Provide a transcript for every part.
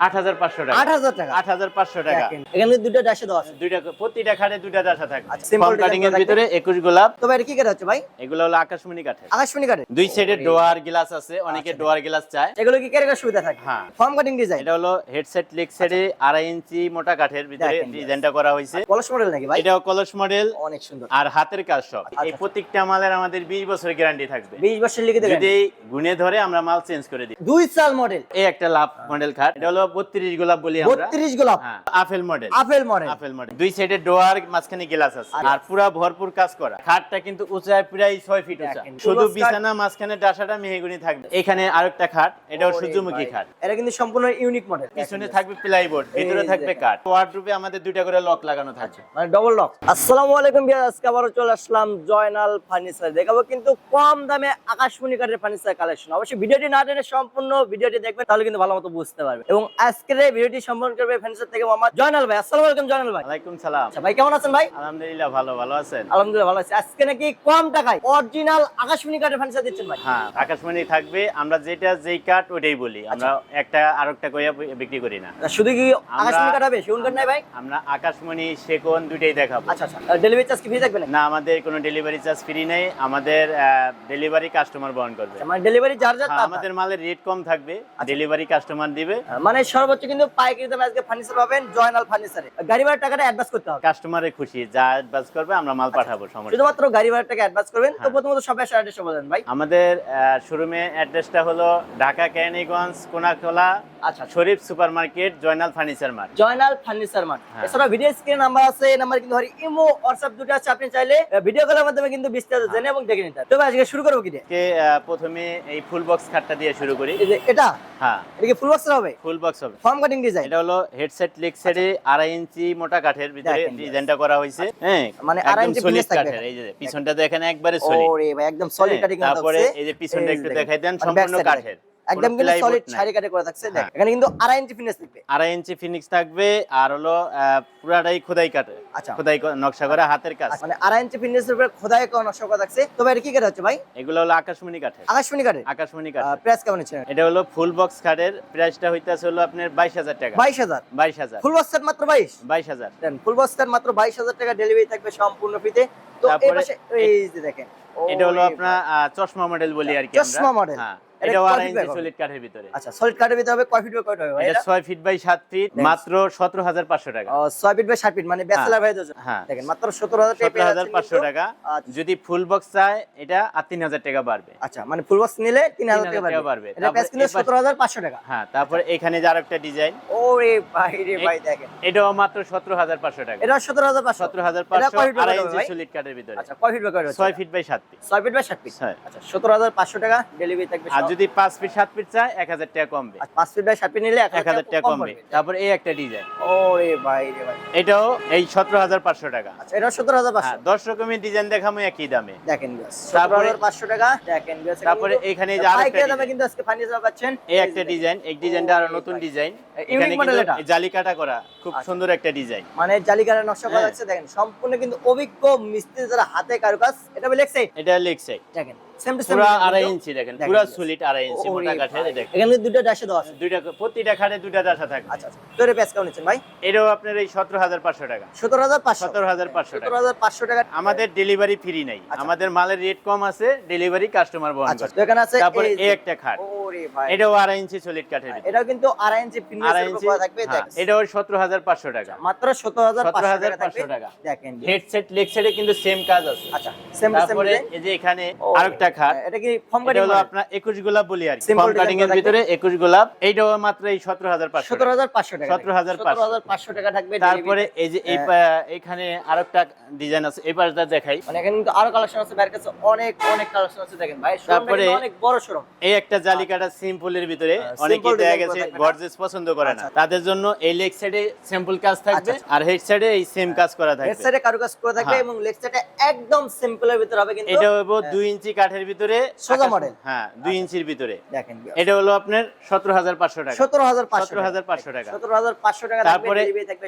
টাকা। টাকা। টাকা। এখানে দেওয়া আছে। দুইটা প্রতিটা খাটে দুইটা আচ্ছা, simple ফর্ম design কাটিং এর ভিতরে একুশ গোলাপ। তবে এটা কি কাঠে হচ্ছে ভাই? এগুলো হলো আকাশমণি কাঠের। আকাশমণি কাঠে দুই সাইডে ডোয়ার গ্লাস আছে অনেকে ডোয়ার গ্লাস চায়। এগুলো কি কেরাকার সুবিধা থাকে? হ্যাঁ। ফর্ম কাটিং ডিজাইন এটা হলো হেডসেট লেগ সাইডে আড়াই ইঞ্চি মোটা কাঠের ভিতরে ডিজাইনটা করা হয়েছে। কলস মডেল নাকি ভাই? এটাও কলস মডেল অনেক সুন্দর। আর হাতের কাজ সব। আচ্ছা, এই প্রত্যেকটা মালের আমাদের বিশ বছর গ্যারান্টি থাকবে। বিশ বছর লিখে দেবেন? যদি গুনে ধরে আমরা মাল চেঞ্জ করে দিই। দুই সাল মডেল এই একটা লাভ মডেল খাট। এটা হলো গোলাপ বলি আমরা। বত্রিশ গোলাপ। হ্যাঁ apple model apple model apple model দুই সাইডে ডোয়ার মাঝখানে গ্লাস আছে। আচ্ছা। আর পুরা ভরপুর কাজ করা। খাটটা কিন্তু উঁচায় প্রায় ফিট উঁচা। শুধু বিছানা মাঝখানে ডাসাটা মেহগুনি থাকবে। এখানে আরেকটা খাট এটাও সূর্যমুখী খাট। এটা কিন্তু সম্পূর্ণ ইউনিক মডেল পিছনে থাকবে প্লাইবোর্ড ভিতরে থাকবে কাঠ। ওয়ার্ডরোবে আমাদের দুইটা করে লক লাগানো থাকবে। মানে ডবল লক আসসালামু আলাইকুম আজকে চলে আসলাম জয়নাল ফার্নিচার দেখাবো কিন্তু কম দামে আকাশমণি কাঠের ফার্নিচার কালেকশন অবশ্যই ভিডিওটি না টেনে সম্পূর্ণ ভিডিওটি দেখবেন তাহলে কিন্তু ভালো মতো বুঝতে পারবে এবং আজকের এই ভিডিওটি সম্পন্ন করবে ফার্নিচার থেকে মোহাম্মদ জয়নাল ভাই। আসসালামু আলাইকুম জয়নাল ভাই। ওয়ালাইকুম সালাম। আচ্ছা ভাই কেমন আছেন ভাই? আলহামদুলিল্লাহ ভালো ভালো আছেন। আলহামদুলিল্লাহ ভালো আছি। আজকে নাকি কম টাকায় অরিজিনাল আকাশমণি কাঠের ফার্নিচার দিচ্ছেন ভাই। হ্যাঁ আকাশমণি থাকবে। আমরা যেটা যেই কাঠ ওইটাই বলি। আমরা একটা আরেকটা করে বিক্রি করি না। শুধু কি আকাশমণি কাঠ হবে সেগুন কাঠ নাই ভাই? আমরা আকাশমণি সেকন দুইটাই দেখাবো। আচ্ছা আচ্ছা। ডেলিভারি চার্জ কি ফ্রি থাকবে না আমাদের কোনো ডেলিভারি চার্জ ফ্রি নেই। আমাদের ডেলিভারি কাস্টমার বহন করবে। আচ্ছা, মানে ডেলিভারি চার্জ হ্যাঁ, আমাদের মালের রেট কম থাকবে। ডেলিভারি কাস্টমার দিবে। মানে সর্বোচ্চ কিন্তু পাইকারি দামে আজকে ফার্নিচার পাবেন জয়নাল ফার্নিচারে গাড়ি ভাড়ার টাকাটা অ্যাডভান্স করতে হবে। কাস্টমারে খুশি যা অ্যাডভান্স করবে আমরা মাল পাঠাবো সমস্যা শুধুমাত্র গাড়ি ভাড়ার টাকা অ্যাডভান্স করবেন। তো হ্যাঁ। প্রথমত সবাই অ্যাড্রেস বলেন ভাই। আমাদের শোরুমে অ্যাড্রেসটা হলো ঢাকা কেরানীগঞ্জ কোনাকলা আচ্ছা। Sharif super market Joynal furniture mart Joynal furniture mart. এছাড়া ভিডিও স্ক্রিন নাম্বার আছে এই নাম্বার কিন্তু হরি ইমো হোয়াটসঅ্যাপ দুটো আছে আপনি চাইলে ভিডিও কলের মাধ্যমে কিন্তু বিস্তারিত হ্যাঁ। জেনে এবং দেখে নিতে। তবে আজকে শুরু করব কি প্রথমে এই ফুল বক্স খাটটা দিয়ে শুরু করি। এই যে এটা? হ্যাঁ। এটা কি ফুল বক্স হবে? ফুল বক্স হবে ফর্ম কাটিং ডিজাইন এটা হলো হেডসেট লেগ সাইডে আড়াই ইঞ্চি মোটা কাঠের ভিতরে ডিজাইনটা করা হয়েছে। হ্যাঁ মানে আড়াই ইঞ্চি সলিড কাঠের এই যে পিছনটা দেখেন একবারে সলিড ওরে ভাই একদম সলিড কাটিং তারপরে এই যে পিছনটা একটু দেখাই দেন সম্পূর্ণ কাঠের। একদম কিন্তু সলিড। শাড়ি কাটে করে থাকছে। দেখ হ্যাঁ। এখানে কিন্তু আড়াই ইঞ্চি ফিনিশ থাকবে। আড়াই ইঞ্চি ফিনিক্স থাকবে আর হলো পুরাটাই খোদাই কাঠে আচ্ছা। খোদাই নকশা করা হাতের কাজ। মানে আড়াই ইঞ্চি ফিনিশের উপরে খোদাই করা নকশা করা থাকছে। তবে এটা কি কাঠ হচ্ছে ভাই? এগুলো হলো আকাশমণি কাঠের। আকাশমণি কাঠের? আকাশমণি কাঠ প্রাইস কেমন হচ্ছে? এটা হলো ফুল বক্স কাঠের। প্রাইসটা হইতাছে হলো আপনার বাইশ হাজার টাকা। বাইশ হাজার? বাইশ হাজার। ফুল বক্স সেট মাত্র বাইশ? বাইশ হাজার। দেন ফুল বক্স সেট মাত্র বাইশ হাজার টাকা ডেলিভারি থাকবে সম্পূর্ণ ফ্রিতে তো এই তারপরে পাশে এই যে দেখেন। এটা হলো আপনার চশমা মডেল বলি আর কি চশমা মডেল হ্যাঁ। এটা এটাও কয় আড়াই feet ইঞ্চি সলিড কাঠের ভিতরে। আচ্ছা সলিড কাঠের ভিতরে হবে কয় ফিট বাই কয় হবে? এটা এটা? ফিট বাই সাত ফিট মাত্র সতেরো হাজার পাঁচশো টাকা। ও, ফিট বাই সাত ফিট মানে ব্যাচেলার ভাই দুজন হ্যাঁ। দেখেন মাত্র সতেরো টাকা। আচ্ছা। যদি ফুল বক্স চায় এটা আর তিন হাজার টাকা বাড়বে। আচ্ছা মানে ফুল বক্স নিলে 3,000 টাকা টাকা বাড়বে। বাড়বে। এটা তারপরে প্রাইস কিন্তু টাকা। হ্যাঁ তারপরে এখানে যে আরেকটা ডিজাইন ওরে ভাই রে ভাই দেখেন। এটাও মাত্র সতেরো হাজার পাঁচশো টাকা। এটা সতেরো হাজার পাঁচশো। সতেরো হাজার এটা পাঁচশো কয় feet আড়াই ইঞ্চি সলিড কাঠের ভিতরে। আচ্ছা কয় ফিট বাই কয় ছয় ফিট বাই সাত ফিট ছয় ফিট বাই সাত ফিট হ্যাঁ। আচ্ছা সতেরো হাজার পাঁচশো টাকা ডেলিভারি থাকবে। যদি পাঁচ ফিট সাত ফিট চায় এক হাজার টাকা কমবে। আর পাঁচ ফিট বাই সাত ফিট নিলে এক হাজার টাকা কমবে। তারপর এই একটা ডিজাইন ওরে ভাই রে ভাই। এটাও এই সতেরো হাজার পাঁচশো টাকা। আচ্ছা এটা সতেরো হাজার হ্যাঁ পাঁচশো দশ রকমের ডিজাইন দেখামো একই দামে। দেখেন হাজার পাঁচশো টাকা। দেখেন এখানে তারপরে এখানে যে আরেকটা পাইকারি দামে কিন্তু আজকে ফার্নিচার পাচ্ছেন? এই একটা ডিজাইন এই ডিজাইনটা আরও নতুন ডিজাইন এখানে কিন্তু এটা? এই জালিকাটা করা খুব আচ্ছা। সুন্দর একটা ডিজাইন মানে জালিকারের নকশা করা হ্যাঁ। যাচ্ছে দেখেন সম্পূর্ণ কিন্তু অভিজ্ঞ মিস্ত্রি যারা হাতে কারুকাজ এটা লেখছে? এটা লেগছে দেখেন। পুরা আড়াই ইঞ্চি দেখেন দেখেন, সলিড আড়াই ইঞ্চি মোটা কাঠের দেখেন। এখানে দুটো ডাশে দেওয়া আছে। দুইটা প্রতিটা খাটে দুইটা দাসা থাকবে। আচ্ছা আচ্ছা। তোরে প্যাচ কেমন নিচ্ছেন ভাই? এটাও আপনার এই টাকা। আমাদের ডেলিভারি ফ্রি নাই। আচ্ছা। আমাদের মালের রেট কম আছে ডেলিভারি কাস্টমার বহন আচ্ছা করে। তো এখানে আছে তারপরে এই এই একটা খাট। ওরে ভাই। এটাও আড়াই ইঞ্চি সলিড কাঠের। এটাও কিন্তু আড়াই ইঞ্চি আড়াই ইঞ্চি থাকবে হ্যাঁ, এটাও পাঁচশো টাকা। মাত্র সতেরো হাজার পাঁচশো 17,500 টাকা। দেখেন হেডসেট লেগ সাইডে কিন্তু সেম কাজ আছে। আচ্ছা সেম তারপরে এই যে এখানে ও, খাট এটা কি ফর্ম কাটিং হলো আপনার একুশ গোলাপ বলি আর ফর্ম কাটিং এর ভিতরে একুশ গোলাপ এইটাও মাত্র এই সতেরো হাজার পাঁচশো সতেরো হাজার পাঁচশো টাকা 17,500 সতেরো হাজার পাঁচশো। টাকা থাকবে তারপরে এই যে এই এখানে আরেকটা ডিজাইন আছে এই পাশটা দেখাই। মানে এখানে কিন্তু আরও কালেকশন আছে বাইরের কাছে অনেক অনেক কালেকশন আছে দেখেন ভাই। তারপরে- অনেক বড় শোরুম এই একটা জালিকাটা সিম্পলের ভিতরে হ্যাঁ, অনেকে দেখা গেছে গর্জেস পছন্দ করে না। আচ্ছা। তাদের জন্য এই লেগ সাইডে সিম্পল কাজ থাকবে আচ্ছা, আর হেড সাইডে এই সেম কাজ করা হেড থাকবে সাইডে কারুকাজ করে থাকবে হ্যাঁ। এবং লেগ সাইডে একদম সিম্পলের ভিতরে হবে কিন্তু এটা হইব দুই ইঞ্চি কাঠের কাঠের ভিতরে সোজা model? হ্যাঁ দুই ইঞ্চির ভিতরে। দেখেন এটা হলো আপনার সতেরো হাজার পাঁচশো টাকা। সতেরো হাজার সতেরো হাজার পাঁচশো টাকা। সতেরো হাজার পাঁচশো টাকা তারপরে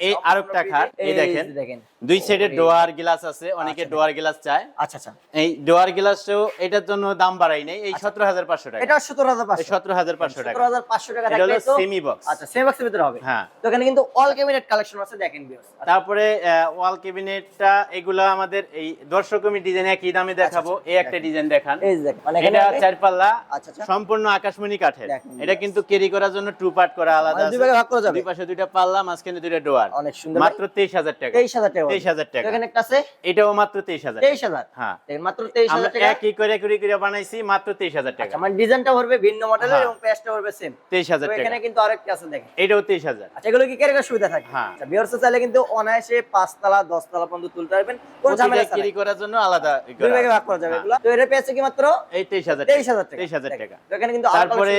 এই আরেকটা খাট, এই দেখেন। দেখেন। দুই সাইডে। ডোয়ার গ্লাস আছে অনেকে আচ্ছা। ডোয়ার গ্লাস চায়। আচ্ছা আচ্ছা। এই ডোয়ার গ্লাসও এটার জন্য দাম বাড়াই নাই এই সতেরো হাজার পাঁচশো টাকা। এটা সতেরো হাজার পাঁচশো সতেরো হাজার পাঁচশো টাকা সতেরো হাজার পাঁচশো টাকা। এটা হলো সেমি বক্স আচ্ছা সেমি বক্সের ভিতরে হবে। হ্যাঁ। তো এখানে কিন্তু অল ক্যাবিনেট কালেকশন আছে দেখেন। আচ্ছা, তারপরে ওয়াল ক্যাবিনেটটা এগুলো আমাদের এই দর্শক ডিজাইন একই দামে দেখাবো। আচ্ছা, এই একটা ডিজাইন দেখান। এই যে মানে এখানে এটা চার পাল্লা আচ্ছা সম্পূর্ণ আকাশমণি কাঠের। এটা কিন্তু ক্যারি করার জন্য টু পার্ট করা আলাদা দুই ভাগে ভাগ করা যাবে? দুই পাশে দুইটা পাল্লা মাঝখানে দুইটা ডোয়ার। অনেক সুন্দর। মাত্র তেইশ হাজার টাকা। তেইশ হাজার টাকা। তেইশ হাজার তো টাকা। এখানে একটা আছে? এটাও মাত্র তেইশ হাজার হ্যাঁ। মাত্র তেইশ আমরা হাজার টাকা। একই করে করে করে বানাইছি মাত্র তেইশ হাজার টাকা। মানে ডিজাইনটা ভরবে ভিন্ন মডেলের। এবং প্রাইসটা ভরবে সেম তেইশ হাজার তো টাকা। এখানে কিন্তু আরেকটা আছে দেখেন। এটাও তেইশ হাজার। আচ্ছা এগুলো কি ক্যারি করার সুবিধা থাকে? হ্যাঁ। আচ্ছা ভিউয়ার্স চাইলে কিন্তু অনায়াসে পাঁচতলা দশতলা পর্যন্ত তুলতে পারবেন। কোনো ঝামেলা ক্যারি করার জন্য আলাদা দুই ভাগে ভাগ করা যাবে হ্যাঁ। এগুলো। তো এর পেয়েছে কি মাত্র এই তেইশ হাজার তেইশ হাজার টাকা। তেইশ হাজার দেখেন। টাকা। এখানে কিন্তু তারপরে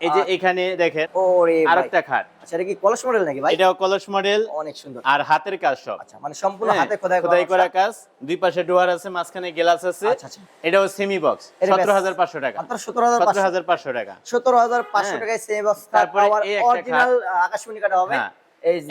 এই যে এখানে দেখেন ওরে। আরেকটা খাট। আচ্ছা এটা কি কলস মডেল নাকি ভাই? এটাও কলস মডেল অনেক সুন্দর। আর হাতের কাজ সব। আচ্ছা মানে সম্পূর্ণ হ্যাঁ, হাতে খোদাই খোদাই করা কাজ। দুই পাশে ডোয়ার আছে মাঝখানে গ্লাস আছে। আচ্ছা আচ্ছা। এটাও সেমি বক্স এটা সতেরো বেশ- হাজার পাঁচশো টাকা। মাত্র সতেরো হাজার সতেরো হাজার পাঁচশো টাকা। সতেরো হাজার পাঁচশো। টাকায় সেম বক্স তারপরে অরিজিনাল আকাশমণি কাটা হবে। হ্যাঁ।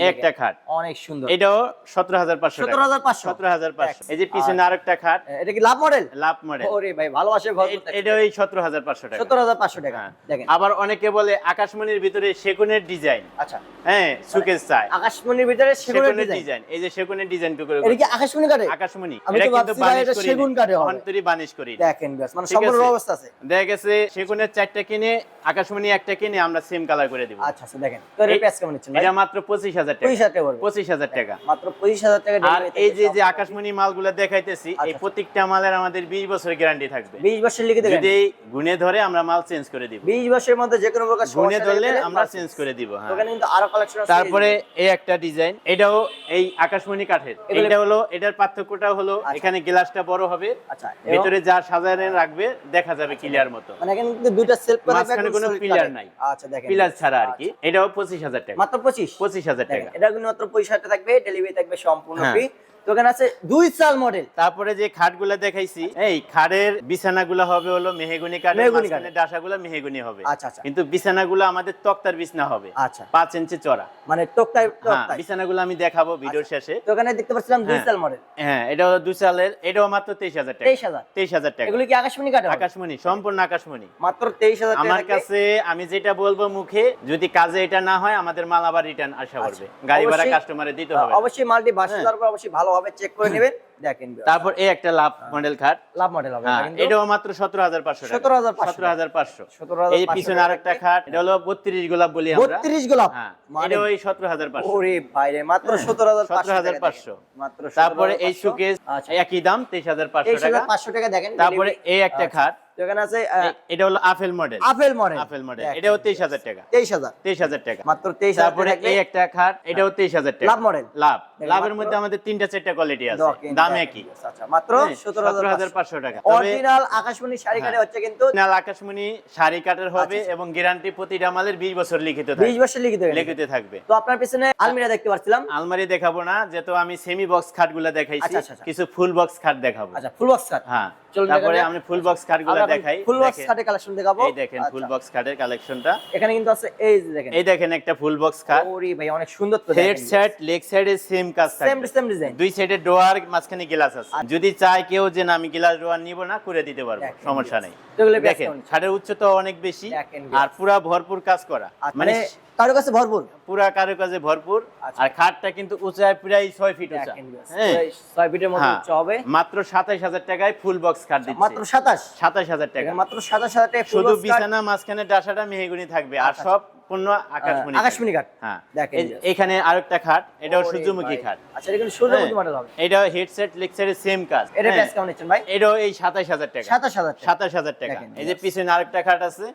একটা খাট। অনেক সুন্দর। এটাও সতেরো হাজার পাঁচশো সতেরো হাজার পাঁচশো। সতেরো হাজার পাঁচশো। এই যে পিছনে আরেকটা খাট। এটা কি লাভ মডেল? লাভ মডেল। ওরে ভাই ভালোবাসে থাকে। এটাও সতেরো হাজার পাঁচশো টাকা। সতেরো হাজার পাঁচশো টাকা হ্যাঁ। দেখেন। আবার অনেকে বলে আকাশমণির ভিতরে সেগুনের ডিজাইন। আচ্ছা। হ্যাঁ সুকেশ চায়। আকাশমণির ভিতরে সেগুনের ডিজাইন। এই যে সেগুনের ডিজাইন এটা কি আকাশমণি কাটে আকাশমণি। আমি তো ভাবছি এটা সেগুন কাঠে হবে। অন্তরি বানিশ করি দেখেন মানে সম্পূর্ণ অবস্থা আছে। দেখা গেছে সেগুনের চারটা কিনে আকাশমণি একটা কিনে আমরা সেম কালার করে দিব। আচ্ছা আচ্ছা দেখেন। তো কেমন নিচ্ছেন এটা মাত্র পঁচিশ হাজার টাকা। পঁচিশ হাজার টাকা। মাত্র পঁচিশ হাজার টাকা আর এই যে যে আকাশমণি মালগুলো দেখাইতেছি এই আচ্ছা। প্রত্যেকটা মালের আমাদের বিশ বছরের গ্যারান্টি থাকবে। বিশ বছর লিখে যদি ধরে আমরা মাল চেঞ্জ করে দিব। বিশ বছরের মধ্যে যে কোনো প্রকার ধরলে আমরা চেঞ্জ করে দিব হ্যাঁ। ওখানে কিন্তু আরও কালেকশন আছে। তারপরে এই একটা ডিজাইন এটাও এই আকাশমণি কাঠের। এটা হলো এটার পার্থক্যটা হলো আচ্ছা। এখানে গ্লাসটা বড় হবে। আচ্ছা ভিতরে যা সাজানো রাখবে দেখা যাবে ক্লিয়ার মতো। মানে এখানে কিন্তু দুইটা সেলফ করে কোনো pillar নাই। আচ্ছা দেখেন। পিলার ছাড়া আর কি। এটাও পঁচিশ হাজার টাকা। মাত্র পঁচিশ? পঁচিশ হাজার টাকা এটা কিন্তু মাত্র পঁচিশ হাজার থাকবে ডেলিভারি থাকবে সম্পূর্ণ হ্যাঁ। ফ্রি এখানে আছে দুই সাল মডেল তারপরে যে খাটগুলা দেখাইছি এই খাটের বিছানাগুলো হবে হলো মেহেগুনি কাঠের মেহগনি মাঝখানে ডাসাগুলো মেহেগুনি হবে। আচ্ছা আচ্ছা। কিন্তু বিছানাগুলো আমাদের তক্তার বিছনা হবে। আচ্ছা। ইঞ্চি চড়া মানে হ্যাঁ বিছানাগুলো আমি দেখাবো ভিডিওর শেষে। এখানে দেখতে পাচ্ছিলাম দুই হ্যাঁ। সাল মডেল হ্যাঁ এটা হলো দুই সালের এটাও মাত্র তেইশ হাজার টাকা। তেইশ হাজার। টাকা। এগুলো কি আকাশমণি হবে? আকাশমণি সম্পূর্ণ আকাশমণি। মাত্র তেইশ হাজার টাকা আমার কাছে আমি যেটা বলব মুখে যদি কাজে এটা না হয় আমাদের মাল আবার রিটার্ন আসা করবে গাড়ি ভাড়া কাস্টমারে দিতে হবে অবশ্যই মালটি বাসা হ্যাঁ। অবশ্যই ভালোভাবে চেক করে নেবেন। দেখেন তারপর এই একটা লাভ মডেল খাট লাভ মডেল হবে হ্যাঁ এটাও মাত্র 17,500 এই পিছনে আরেকটা খাট এটা হলো বত্রিশ গোলাপ বলি আমরা। বত্রিশ গোলাপ? হ্যাঁ এটাও এই সতেরো হাজার পাঁচশো। ওরে বাইরে মাত্র মাত্র তারপরে এই 17,500 সুকেস আচ্ছা। একই দাম তেইশ হাজার পাঁচশো তেইশ টাকা। হাজার পাঁচশো টাকা দেখেন তারপরে এই একটা আচ্ছা। খাট এখানে আছে এটা হলো apple model apple model apple model এটাও তেইশ হাজার টাকা। তেইশ হাজার। তেইশ হাজার টাকা। মাত্র তেইশ হাজার তারপরে এই একটা খাট এটাও তেইশ হাজার টাকা। লাভ মডেল লাভ। লাভের মধ্যে আমাদের তিনটা চারটা কোয়ালিটি আছে। দাম একই। আচ্ছা মাত্র হ্যাঁ, সতেরো হাজার 17,500 টাকা। অরিজিনাল আকাশমণি শাড়ি কাটে হ্যাঁ। হচ্ছে কিন্তু নাল আকাশমণি শাড়ি হবে আচ্ছা, এবং গ্যারান্টি প্রতিটা মালের বিশ বছর লিখিত থাকবে। বছর লিখিত হয়ে লিখিত থাকবে। তো আপনার পিছনে আলমিরা দেখতে পাচ্ছিলাম আলমারি দেখাবো না যেহেতু আমি সেমি বক্স খাটগুলা দেখাইছি আচ্ছা, আচ্ছা, আচ্ছা। কিছু ফুল বক্স খাট দেখাবো। আচ্ছা ফুল বক্স কাট হ্যাঁ তারপরে আমি ফুল বক্স খাটগুলা দেখাই। Full box. কাটে কালেকশন দেখাবো। এই দেখেন ফুল আচ্ছা, বক্স খাটের কালেকশনটা এখানে কিন্তু আছে এই দেখেন। এই দেখেন একটা ফুল বক্স খাট। ওরে ভাই অনেক সুন্দর তো হেড সাইড লেগ সাইডে সেম কাজ সেম থাকবে সেম ডিজাইন দুই সাইডে ডোয়ার মাঝখানে গ্লাস আছে। আচ্ছা। যদি চায় কেউ যে আমি গ্লাস ডোয়ার নিব না করে দিতে পারব সমস্যা নেই। দেখেন? ছাদের উচ্চতা অনেক বেশি আর পুরা ভরপুর কাজ করা। আচ্ছা, মানে কারও কাছে ভরপুর? পুরা কারুকাজে ভরপুর। আচ্ছা। আর খাটটা কিন্তু উঁচায় প্রায় ছয় ফিট উঁচা। হ্যাঁ। ছয় ফিটের মতো হ্যাঁ। হবে। মাত্র সাতাইশ হাজার টাকায় ফুল বক্স খাট মাত্র সাতাশ? হাজার টাকা। মাত্র সাতাশ হাজার টাকা full শুধু বিছানা মাঝখানে ডাসাটা মেহেগুনি থাকবে। আর আচ্ছা, সব পণ্য আকাশমণি আকাশমণি থাকবে। হ্যাঁ। দেখেন এই- just। এখানে আরেকটা খাট এটাও সূর্যমুখী। খাট। আচ্ছা এটা কিন্তু সূর্যমুখী হ্যাঁ। মডেল হবে এটা হেডসেট লেকচারের সেম কাজ। এটা হ্যাঁ। প্রাইস কেমন নিচ্ছেন ভাই? এটাও এই সাতাইশ হাজার টাকা। সাতাশ হাজার টাকা। টাকা। এই যে পিছনে আরেকটা খাট আছে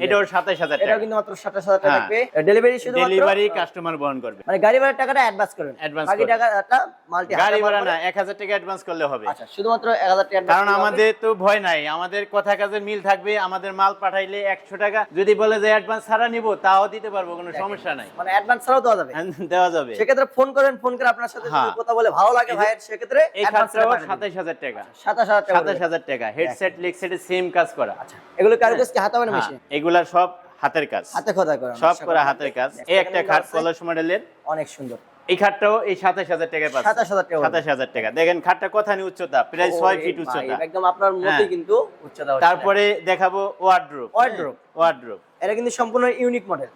এটাও সাতাইশ হাজার এটাও কিন্তু মাত্র সাতাশ হাজার টাকা হ্যাঁ। থাকবে। ডেলিভারি শুধু ডেলিভারি কাস্টমার বহন করবে। মানে গাড়ি ভাড়ার টাকাটা অ্যাডভান্স করবেন Advance বাকি টাকাটা মাল্টি গাড়ি ভাড়া না এক হাজার টাকা অ্যাডভান্স করলে হবে। আচ্ছা শুধুমাত্র 1000 টাকা কারণ আমাদের তো ভয় নাই আমাদের কথা কাজে মিল থাকবে আমাদের মাল পাঠাইলে একশো টাকা। যদি বলে যে অ্যাডভান্স ছাড়া নিব তাও দিতে পারব কোনো সমস্যা নাই। মানে অ্যাডভান্স ছাড়াও দেওয়া যাবে। দেওয়া যাবে। সেক্ষেত্রে ফোন করেন ফোন করে আপনার সাথে হ্যাঁ। কথা বলে ভালো লাগে ভাইয়ের সেক্ষেত্রে এই খাতটাও। সাতাইশ হাজার টাকা। 27000 টাকা সাতাশ হাজার টাকা। হেডসেট লেগসেটে সেম কাজ করা। আচ্ছা এগুলো কারুকাজ কি হাতে হ্যাঁ, মেশিন এগুলা সব হাতের কাজ। হাতে খোদা করা সব করা করা। হাতের কাজ। এই একটা খাট কলস মডেলের। অনেক সুন্দর। এই খাটটাও এই সাতাশ হাজার টাকায় পাচ্ছে। 27000 টাকা সাতাশ হাজার টাকা। দেখেন খাটটা কথা নেই উচ্চতা প্রায় ছয় ফিট উচ্চতা। একদম আপনার হ্যাঁ। কিন্তু উচ্চতা। তারপরে দেখাবো ওয়ার্ড্রোপ Wardrobe। ওয়ার্ড্রোপ এটা কিন্তু সম্পূর্ণ ইউনিক মডেল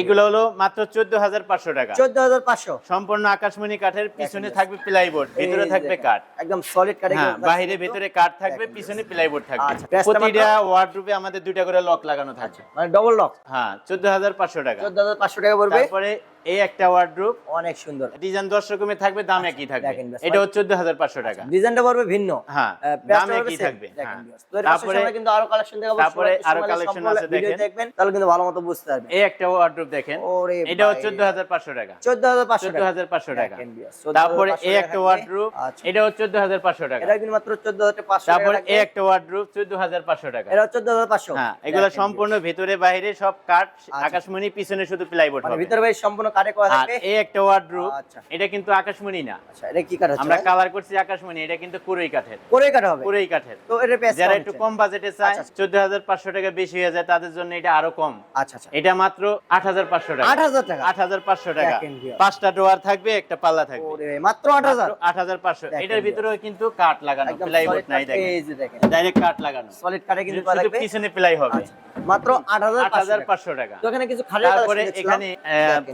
এগুলো। হলো মাত্র চোদ্দ হাজার পাঁচশো টাকা। 14500 সম্পূর্ণ আকাশমণি কাঠের পিছনে থাকবে প্লাইবোর্ড ভিতরে থাকবে কাঠ। একদম সলিড কাঠে হ্যাঁ বাহিরে ভেতরে কাঠ থাকবে পিছনে প্লাইবোর্ড থাকবে। আচ্ছা, প্রতিটা ওয়ার্ডরোবে আমাদের দুইটা করে লক লাগানো থাকবে মানে ডবল লক হ্যাঁ চোদ্দ হাজার পাঁচশো টাকা। 14500 টাকা পড়বে। তারপরে এই একটা ওয়ার্ডরোব অনেক সুন্দর। ডিজাইন দশ রকমের থাকবে দাম একই থাকবে। চোদ্দ হাজার পাঁচশো টাকা। ডিজাইনটা পড়বে ভিন্ন। হ্যাঁ দাম একই থাকবে। হ্যাঁ। তারপরে কিন্তু আরও কালেকশন দেখাবো। তারপরে আরও সম্পূর্ণ আছে দেখেন। দেখবেন তাহলে কিন্তু ভালো মতো বুঝতে পারবেন। এই একটা দেখেন। চোদ্দ হাজার পাঁচশো টাকা। 14500 টাকা। হাজার পাঁচশো টাকা। তারপরে এই একটা আচ্ছা। চোদ্দ হাজার পাঁচশো টাকা। এটা কিন্তু মাত্র 14500 টাকা তারপরে এই একটা হাজার পাঁচশো টাকা। এটা 14500 হ্যাঁ এগুলো সম্পূর্ণ ভিতরে বাইরে সব কাঠ আচ্ছা। আকাশমণি পিছনে শুধু প্লাইবোর্ড মানে হবে। ভিতরে ভাই সম্পূর্ণ কাটে করা এই একটা ওয়ার্ডরোব আচ্ছা। এটা কিন্তু আকাশমণি না। আচ্ছা এটা কি কাঠ আমরা কালার করছি আকাশমণি এটা কিন্তু কুরই কাঠের। করে কাটা হবে? কুরই কাঠের। তো প্রাইস যারা একটু কম বাজেটে চায় আচ্ছা, আচ্ছা। চোদ্দ হাজার পাঁচশো টাকা বেশি হয়ে যায় তাদের জন্য এটা আরও কম। আচ্ছা আচ্ছা। এটা মাত্র আট হাজার পাঁচশো টাকা। 8000 টাকা। আট হাজার পাঁচশো টাকা। পাঁচটা ডোয়ার থাকবে একটা পাল্লা থাকবে। ওরে ভাই, মাত্র 8000 আট হাজার পাঁচশো। এটার viewers। কিন্তু কাঠ লাগানো একদম নাই দেখেন। এই যে দেখেন। ডাইরেক্ট কাঠ লাগানো। সলিড কাটে কিন্তু শুধু করা থাকবে পিছনে প্লাই হবে। আচ্ছা, মাত্র আট হাজার পাঁচশো টাকা। তো এখানে কিছু খালের তারপরে এখানে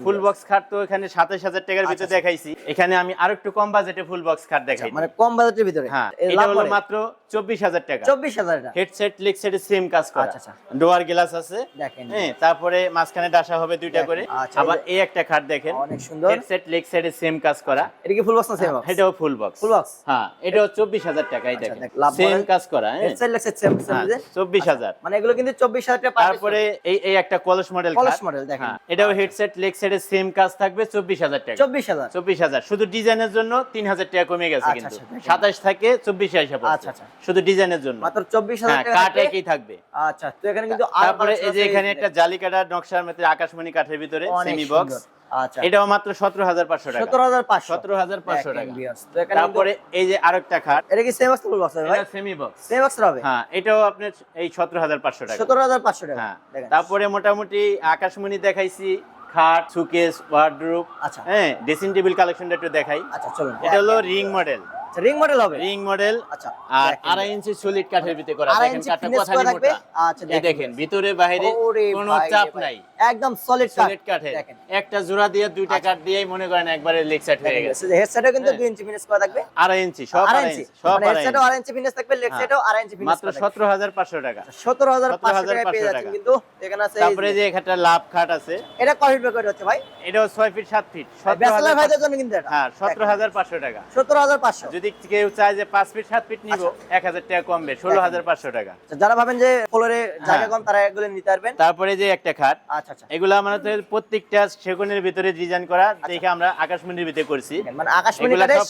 ফুল বক্স খাট তো এখানে সাতাশ হাজার টাকার ভিতরে আচ্ছা, দেখাইছি। এখানে আমি আরও একটু কম বাজেটে ফুল বক্স খাট দেখাই। মানে কম বাজেটের ভিতরে। হ্যাঁ এটা হলো মাত্র চব্বিশ হাজার টাকা। 24000 এটা হেডসেট লিক সেট সেম কাজ করা। আচ্ছা, আচ্ছা। ডোয়ার গ্লাস আছে। দেখেন। হ্যাঁ তারপরে মাঝখানে ডাসা হবে দুইটা করে। আচ্ছা, আবার এই একটা খাট দেখেন। অনেক সুন্দর। হেডসেট লেগ সাইডে সেম কাজ করা। এটা কি ফুল বক্স না সেম বক্স এটাও ফুল বক্স ফুল বক্স হ্যাঁ এটাও চব্বিশ হাজার টাকাই আচ্ছা, দেখেন। সেম কাজ করা হ্যাঁ। সাইড লাগছে সেম সেম হ্যাঁ, চব্বিশ হাজার। মানে এগুলো কিন্তু 24000 টাকা তারপরে এই এই একটা কলস মডেল কলস model দেখেন। হ্যাঁ এটাও হেডসেট লেগ সাইডে সেম কাজ থাকবে চব্বিশ হাজার টাকা। 24000 চব্বিশ হাজার। শুধু ডিজাইনের জন্য তিন হাজার টাকা কমে গেছে আচ্ছা, কিন্তু। আচ্ছা, দেখেন। সাতাশ থেকে চব্বিশ হিসাব আচ্ছা, আচ্ছা। শুধু ডিজাইনের জন্য। মাত্র 24000 হ্যাঁ টাকা কাঠ একই থাকবে। আচ্ছা তো এখানে কিন্তু আরও তারপরে এই যে এখানে একটা জালি কাটার নকশার মধ্যে আকাশমণি কাঠের ভিতরে সেমি বক্স আচ্ছা। এটাও মাত্র সতেরো হাজার পাঁচশো টাকা। 17500 সতেরো হাজার পাঁচশো দেখেন টাকা। তারপরে এই যে আরেকটা খাট। এটা কি সেম বক্স বক্স ভাই? সেমি বক্স সেম বক্স হবে? হ্যাঁ এটাও আপনার এই সতেরো হাজার পাঁচশো টাকা। 17500 টাকা। হ্যাঁ তারপরে মোটামুটি আকাশমণি দেখাইছি খাট সুকেস ওয়ার্ডরোব আচ্ছা। হ্যাঁ ড্রেসিং টেবিল কালেকশনটা একটু দেখাই। আচ্ছা চলুন। এটা হলো রিং মডেল রিং মডেল হবে? রিং মডেল আচ্ছা আর। আড়াই ইঞ্চি সলিড কাঠের ভিতরে করা। দেখেন কাঠটা কথা মোটা? আচ্ছা, দেখেন। ভিতরে বাইরে কোনো চাপ। নাই। একদম সলিড সলিড কাঠের দেখেন। আচ্ছা। একটা জোড়া দিয়ে দুইটা কাঠ দিয়েই মনে করেন একবারে লেগ সাইড হয়ে গেছে। হেডসেটও কিন্তু হ্যাঁ। 2 ইঞ্চি ফিনিশ করা থাকবে। আড়াই ইঞ্চি সব আড়াই আড়াই ইঞ্চি ইঞ্চি সব মানে আড়াই হেডসেটও ইঞ্চি। আড়াই ইঞ্চি ফিনিশ থাকবে লেগ হ্যাঁ। সাইডও আড়াই ইঞ্চি ফিনিশ মাত্র সতেরো হাজার পাঁচশো টাকা। 17500 টাকায় পেয়ে যাচ্ছেন কিন্তু এখানে আছে তারপরে যে- একটা লাভ খাট আছে। এটা কয় ফিট হচ্ছে ভাই? এটাও ছয় ফিট সাত ফিট ব্যাচেলর ভাইদের জন্য কিন্তু এটা। হ্যাঁ সতেরো হাজার পাঁচশো টাকা। 17500 যদি কেউ চায় যে পাঁচ ফিট সাত ফিট নিব আচ্ছা। এক হাজার টাকা কমবে ষোলো হাজার পাঁচশো টাকা। আচ্ছা, যারা ভাবেন যে ফ্লোরে জায়গা হ্যাঁ। কম তারা এগুলো নিতে পারবেন। তারপরে যে একটা খাট আচ্ছা আচ্ছা। এগুলো আমাদের প্রত্যেকটা সেগুনের ভিতরে ডিজাইন করা দেখে আমরা আকাশমণির ভিতরে করছি। মানে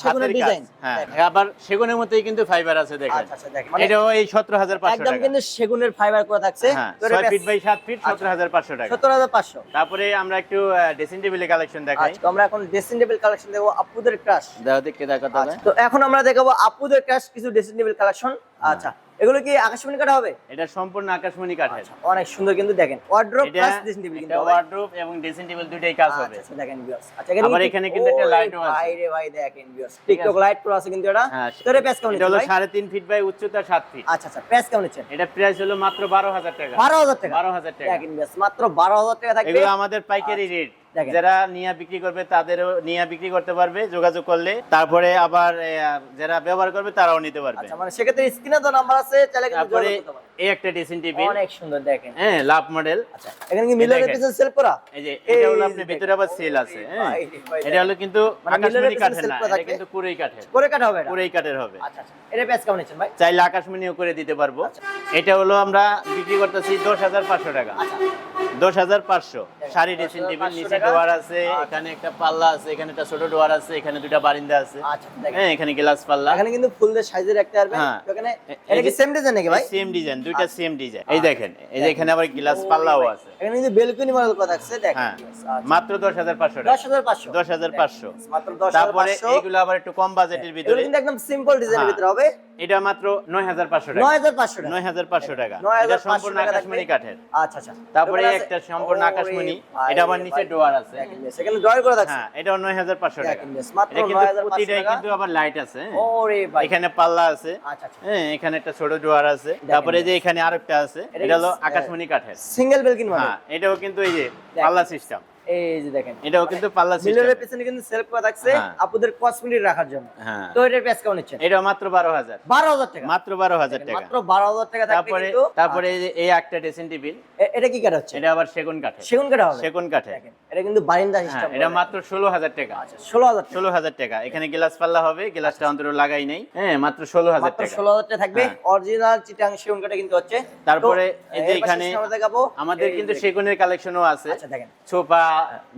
সেগুনের ডিজাইন হ্যাঁ আবার সেগুনের মতোই কিন্তু ফাইবার আছে দেখেন। আচ্ছা আচ্ছা মানে এটাও এই একদম কিন্তু সেগুনের ফাইবার করা থাকছে। হ্যাঁ তো এর ছয় ব্যাস- ফিট বাই সাত ফিট সতেরো হাজার পাঁচশো টাকা। 17500 তারপরে আমরা একটু ড্রেসিং টেবিলের কালেকশন দেখাই। আচ্ছা তো আমরা এখন ড্রেসিং টেবিল কালেকশন দেখব আপুদের ক্রাশ দাও দেখে দেখাতে আচ্ছা তো এখন আমরা দেখাবো আপুদের ক্রাশ কিছু ড্রেসিং টেবিল কালেকশন আচ্ছা এগুলো কি আকাশমণি কাটা হবে? এটা সম্পূর্ণ আকাশমণি কাঠের। আচ্ছা অনেক সুন্দর কিন্তু দেখেন। ওয়ার্ড্রপ এটা প্লাস ড্রেসিং টেবিল কিন্তু এবং ড্রেসিং টেবিল দুইটাই কাজ হবে। আচ্ছা, আচ্ছা, দেখেন viewers। আচ্ছা, আবার কি- এখানে কিন্তু একটা আছে। ভাই রে ভাই দেখেন TikTok আছে। লাইট পুরো আছে কিন্তু এটা। হ্যাঁ তো এর কেমন এটা হলো নিচ্ছেন ভাই? সাড়ে তিন ফিট বাই উচ্চতা সাত ফিট আচ্ছা আচ্ছা প্রাইস কেমন নিচ্ছেন? এটা প্রাইস হলো মাত্র বারো হাজার টাকা। বারো হাজার টাকা। বারো হাজার টাকা। দেখেন viewers, মাত্র বারো হাজার টাকা থাকবে। এগুলো আমাদের পাইকারি রেট। যারা নিয়ে বিক্রি করবে তাদেরও নিয়ে বিক্রি করতে পারবে যোগাযোগ করলে। তারপরে আবার যারা ব্যবহার করবে তারাও নিতে পারবে। আচ্ছা মানে সেক্ষেত্রে স্ক্রিনে তো নাম্বার আছে তারপরে। এই একটা অনেক সুন্দর দেখেন। হ্যাঁ লাভ মডেল। আচ্ছা এখানে কি মিলারের পিছনে সেল করা? এই যে এটা হলো আপনি ভিতরে আবার সেল আছে হ্যাঁ। এটা হলো কিন্তু মানে আকাশমণি মিলারের পিছনে কাঠের না এটা কিন্তু পুরোই কাঠের। করে কাটা হবে কাঠের হবে। আচ্ছা আচ্ছা। এটা প্যাচ কেমন নিচ্ছেন ভাই? চাইলে আকাশমণিও করে দিতে পারব। এটা হলো আমরা বিক্রি করতেছি দশ হাজার পাঁচশো টাকা। আচ্ছা। দশ হাজার পাঁচশো। শাড়ি 10,500 টেবিল নিচে। ডোয়ার আছে আচ্ছা। এখানে একটা পাল্লা আছে এখানে একটা ছোট ডোয়ার আছে এখানে দুটা বারিন্দা আছে। আচ্ছা হ্যাঁ এখানে গ্লাস পাল্লা। এখানে কিন্তু ফুলদের সাইজে রাখতে পারবেন হ্যাঁ। এখানে এটা কি সেম ডিজাইন নাকি ভাই? সেম ডিজাইন দুইটা আচ্ছা। সেম ডিজাইন এই দেখেন এই যে এখানে আবার গ্লাস পাল্লাও আছে। এখানে কিন্তু বেলকনি মডেল করা আছে দেখেন। হ্যাঁ। আচ্ছা। মাত্র দশ হাজার পাঁচশো দশ টাকা হাজার পাঁচশো। দশ হাজার পাঁচশো। মাত্র দশ হাজার তারপরে পাঁচশো। এইগুলো আবার একটু কম বাজেটের এগুলো ভিতরে। কিন্তু একদম সিম্পল ডিজাইনের হ্যাঁ। ভিতরে হবে। এটা মাত্র নয় হাজার পাঁচশো টাকা। নয় হাজার পাঁচশো টাকা। নয় হাজার পাঁচশো টাকা। এটা সম্পূর্ণ আকাশমণি কাঠের। আচ্ছা আচ্ছা। তারপরে একটা সম্পূর্ণ আকাশমণি। এটা আবার নিচে ভাই। ডোয়ার আছে। এখানে ড্রয়ার করে থাকছে হ্যাঁ এটা নয় হাজার পাঁচশো টাকা। মাত্র কিন্তু 9,500 প্রতিটাই টাকা। কিন্তু আবার লাইট আছে হ্যাঁ। ওরে ভাই। এখানে পাল্লা আছে। আচ্ছা আচ্ছা। হ্যাঁ এখানে একটা ছোট ড্রয়ার আছে। তারপরে যে এখানে আরেকটা আছে এটা হলো আকাশমণি কাঠের। সিঙ্গেল বেলকিন মানে হ্যাঁ এটাও কিন্তু এই যে পাল্লা সিস্টেম এই যে দেখেন। এটাও কিন্তু পাল্লা সিস্টেম পিছনে কিন্তু সেলফ করা থাকছে হ্যাঁ। কসমেটিক রাখার জন্য। হ্যাঁ। তো এটার প্রাইস কেমন নিচ্ছেন? এটা মাত্র বারো হাজার। বারো হাজার টাকা। মাত্র বারো হাজার টাকা। মাত্র বারো হাজার টাকা থাকবে তারপরে কিন্তু তারপরে এই একটা টেবিল এটা কি হচ্ছে? এটা আবার সেগুন কাঠের। সেগুন হবে। সেগুন দেখেন এটা কিন্তু বারিন্দা হ্যাঁ সিস্টেম এটা মাত্র ষোলো হাজার টাকা। ষোলো হাজার টাকা। টাকা। এখানে গ্লাস পাল্লা হবে গ্লাসটা অন্তর লাগাই নাই। হ্যাঁ মাত্র ষোলো হাজার মাত্র টাকা। ষোলো হাজার টাকা থাকবে। হ্যাঁ। অরিজিনাল চিটাং সেগুন কাটা কিন্তু হচ্ছে। তারপরে এই যে এখানে আমাদের কিন্তু সেগুনের কালেকশনও আছে। আচ্ছা দেখেন। সোফা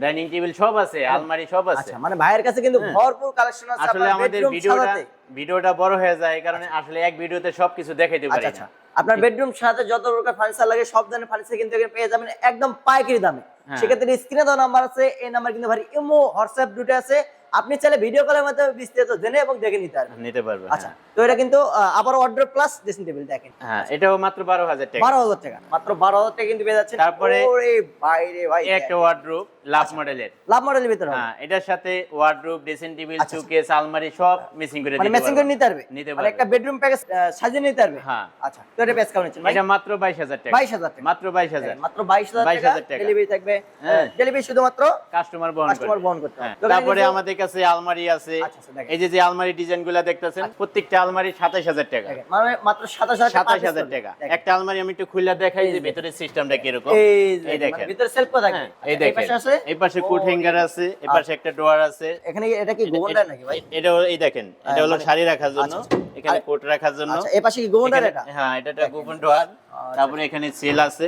ডাইনিং টেবিল সব আছে আলমারি সব আছে। আচ্ছা মানে ভাইয়ের কাছে কিন্তু হ্যাঁ। ভরপুর কালেকশন আছে আসলে আমাদের ভিডিওটা ভিডিওটা বড় হয়ে যায় এই কারণে আসলে এক ভিডিওতে সবকিছু দেখাইতে পারি আচ্ছা আচ্ছা। আপনার বেডরুম সাথে যত প্রকার ফার্নিচার লাগে সব ধরনের ফার্নিচার কিন্তু এখানে পেয়ে যাবেন একদম পাইকারি দামে। হ্যাঁ। সেক্ষেত্রে স্ক্রিনে দেওয়া নাম্বার আছে এই নাম্বার কিন্তু ভাই ইমো হোয়াটসঅ্যাপ দুটো আছে। আপনি চাইলে ভিডিও কলের মাধ্যমে বিস্তারিত জেনে এবং দেখে নিতে পারবেন। নিতে পারবেন আচ্ছা তো এটা কিন্তু আবার অর্ডার প্লাস ড্রেসিং টেবিল দেখেন। হ্যাঁ এটাও মাত্র বারো হাজার টাকা। বারো হাজার টাকা। মাত্র বারো হাজার টাকা কিন্তু পেয়ে যাচ্ছেন। তারপরে- ওরে বাইরে ভাই একটা ওয়ার্ডরোব লাভ মডেলের লাভ মডেলের ভিতরে হ্যাঁ এটার সাথে ওয়ার্ডরোব ড্রেসিং টেবিল আচ্ছা। সুকেস আলমারি সব মিসিং করে মানে ম্যাচিং করে নিতে পারবে? নিতে মানে পারবে। একটা বেডরুম প্যাকেজ সাজিয়ে নিতে পারবে? হ্যাঁ। আচ্ছা তো এটা প্যাকেজ কেমন নিচ্ছেন এটা মাত্র বাইশ হাজার টাকা। বাইশ হাজার টাকা। মাত্র বাইশ হাজার। মাত্র 22,000 টাকা। ডেলিভারি থাকবে। হ্যাঁ। ডেলিভারি শুধুমাত্র কাস্টমার বহন কাস্টমার বহন করতে হবে। হ্যাঁ, তারপরে আমাদের কাছে আলমারি আছে। আচ্ছা, আচ্ছা। এই যে যে আলমারি ডিজাইনগুলা দেখতেছেন প্রত্যেকটা আলমারি সাতাশ হাজার টাকা। দেখেন, মানে মাত্র সাতাশ হাজার সাতাশ হাজার টাকা। একটা আলমারি আমি একটু খুলে দেখাই যে ভেতরে সিস্টেমটা কীরকম। এই যে এই দেখেন, দেখেন। মানে ভিতরে সেলফ থাকবে হ্যাঁ, আচ্ছা, এই দেখেন। আছে। এই পাশে কোট হ্যাঙ্গার আছে এই পাশে একটা ডোয়ার আছে। এখানে এটা কি গোবন্ডার নাকি ভাই? এটা এই দেখেন এটা হলো মানে- শাড়ি রাখার জন্য আচ্ছা, এখানে কোট রাখার জন্য। আচ্ছা এই পাশে কি গোবন্ডার এটা? হ্যাঁ এটা একটা গোপন ডোয়ার তারপরে এখানে সেল আছে।